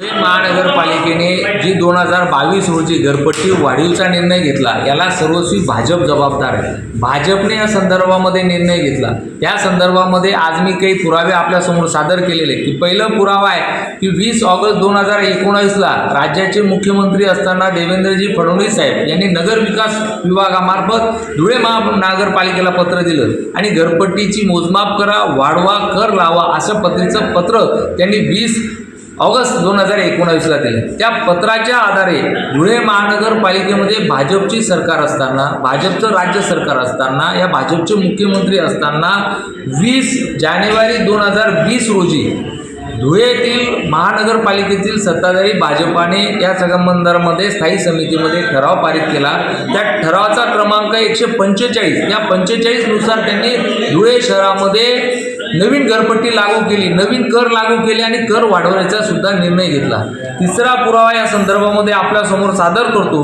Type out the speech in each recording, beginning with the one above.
धुळे महानगरपालिकेने जी दोन हजार बावीस रोजी घरपट्टी वाढीवचा निर्णय घेतला याला सर्वस्वी भाजप जबाबदार आहे. भाजपने या संदर्भामध्ये निर्णय घेतला. या संदर्भामध्ये आज मी काही पुरावे आपल्यासमोर सादर केलेले की पहिलं पुरावा आहे की वीस ऑगस्ट दोन हजार एकोणावीसला राज्याचे मुख्यमंत्री असताना देवेंद्रजी फडणवीस साहेब यांनी नगरविकास विभागामार्फत धुळे महानगरपालिकेला पत्र दिलं आणि घरपट्टीची मोजमाप करा वाढवा कर लावा असं पत्रीचं पत्र त्यांनी वीस ऑगस्ट दोन हजार एकोणावीसला दिले. त्या पत्राच्या आधारे धुळे महानगरपालिकेमध्ये भाजपची सरकार असताना भाजपचं राज्य सरकार असताना या भाजपचे मुख्यमंत्री असताना वीस जानेवारी दोन हजार वीस रोजी धुळेतील महानगरपालिकेतील सत्ताधारी भाजपाने या संबंधामध्ये स्थायी समितीमध्ये ठराव पारित केला. त्या ठरावाचा क्रमांक एकशे पंचेचाळीस. या पंचेचाळीसनुसार त्यांनी धुळे शहरामध्ये नवीन घरपट्टी लागू केली नवीन कर लागू केले आणि कर वाढवण्याचा सुद्धा निर्णय घेतला. तिसरा पुरावा या संदर्भामध्ये आपल्यासमोर सादर करतो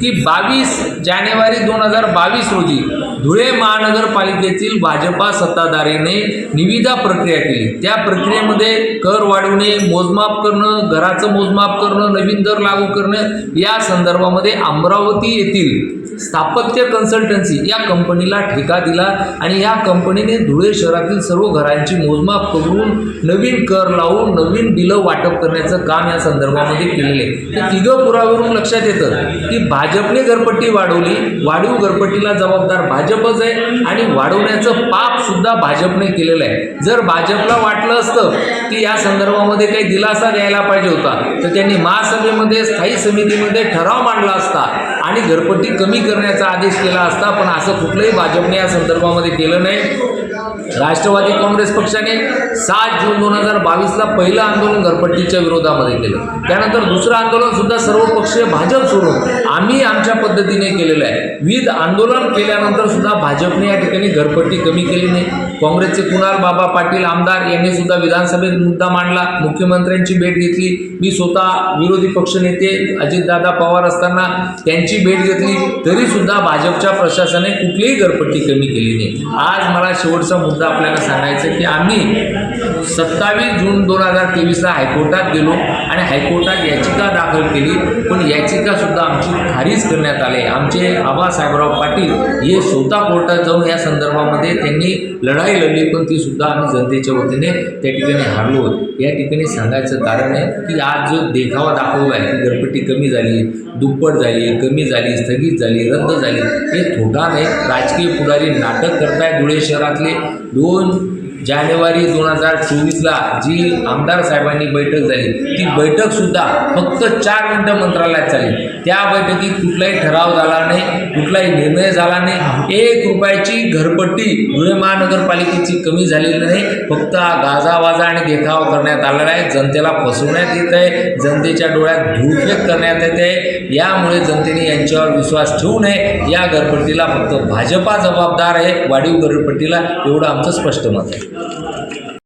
की बावीस जानेवारी दोन हजार बावीस रोजी धुळे महानगरपालिकेतील भाजपा सत्ताधारीने निविदा प्रक्रिया केली. त्या प्रक्रियेमध्ये कर वाढवणे मोजमाप करणं घराचं मोजमाप करणं नवीन दर लागू करणं या संदर्भामध्ये अमरावती येथील स्थापत्य कन्सल्टन्सी या कंपनीला ठेका दिला आणि या कंपनीने धुळे शहरातील सर्व घरांची मोजमाप करून नवीन कर लावून नवीन बिलं वाटप करण्याचं काम या संदर्भामध्ये केलेले आहे. ते तिघं पुरावरून लक्षात येतं की भाजपने घरपट्टी वाढवली वाढीव घरपट्टीला जबाबदार भाजपच आहे आणि वाढवण्याचं पाप सुद्धा भाजपने केलेलं आहे. जर भाजपला वाटलं असतं की या संदर्भामध्ये काही दिलासा द्यायला पाहिजे होता तर त्यांनी महासभेमध्ये स्थायी समितीमध्ये ठराव मांडला असता आणि घरपट्टी कमी करण्याचा आदेश केला असता पण असं कुठलंही भाजपने या संदर्भामध्ये केलं नाही. राष्ट्रवादी काँग्रेस पक्षाने सात जून दोन हजार बावीसला पहिलं आंदोलन घरपट्टीच्या विरोधामध्ये केलं. त्यानंतर दुसरं आंदोलन सुद्धा सर्वपक्षीय भाजप सोडून आम्ही आमच्या पद्धतीने केलेलं आहे. विविध आंदोलन केल्यानंतर सुद्धा भाजपने या ठिकाणी घरपट्टी कमी केली नाही. काँग्रेसचे कुणाल बाबा पाटील आमदार यांनी सुद्धा विधानसभेत मुद्दा मांडला. मुख्यमंत्र्यांची भेट घेतली. मी स्वतः विरोधी पक्षनेते अजितदादा पवार असताना त्यांची भेट घेतली. तरी सुद्धा भाजपच्या प्रशासनाने कुठलीही घरपट्टी कमी केली नाही. आज मला शेवटचा मुद्दा आपल्याला सांगायचा की आम्ही सत्तावीस जून दोन हजार तेवीसला हायकोर्टात गेलो आणि हायकोर्टात याचिका दाखल केली पण याचिकासुद्धा आमची खारीज करण्यात आली. आमचे आबासाहेबराव पाटील हे स्वतः कोर्टात जाऊन या संदर्भामध्ये त्यांनी लढाई लढली पण ती सुद्धा आम्ही जनतेच्या वतीने त्या ठिकाणी हारलो या ठिकाणी सांगायचं कारण आहे की आज जो देखावा दाखवला आहे की घरपट्टी कमी झाली दुप्पट झाली कमी झाली स्थगित झाली रद्द झाली हे थोडा नाही. राजकीय पुढारी नाटक करताय धुळे शहरातले दोन जानेवारी दोन हजार चोवीसला जी आमदार साहेबांनी बैठक झाली ती बैठकसुद्धा फक्त चार मिनटं मंत्रालयात झाली त्या बैठकीत कुठलाही ठराव झाला नाही कुठलाही निर्णय झाला नाही. एक रुपयाची घरपट्टी धुळे महानगरपालिकेची कमी झालेली नाही. फक्त गाजावाजा आणि देखाव करण्यात आलेला आहे. जनतेला फसवण्यात येत आहे. जनतेच्या डोळ्यात धूळफेक करण्यात येत आहे. यामुळे जनतेने यांच्यावर विश्वास ठेवू नये. या घरपट्टीला फक्त भाजपा जबाबदार आहे. वाढीव घरपट्टीला एवढं आमचं स्पष्ट मत आहे. Thank you.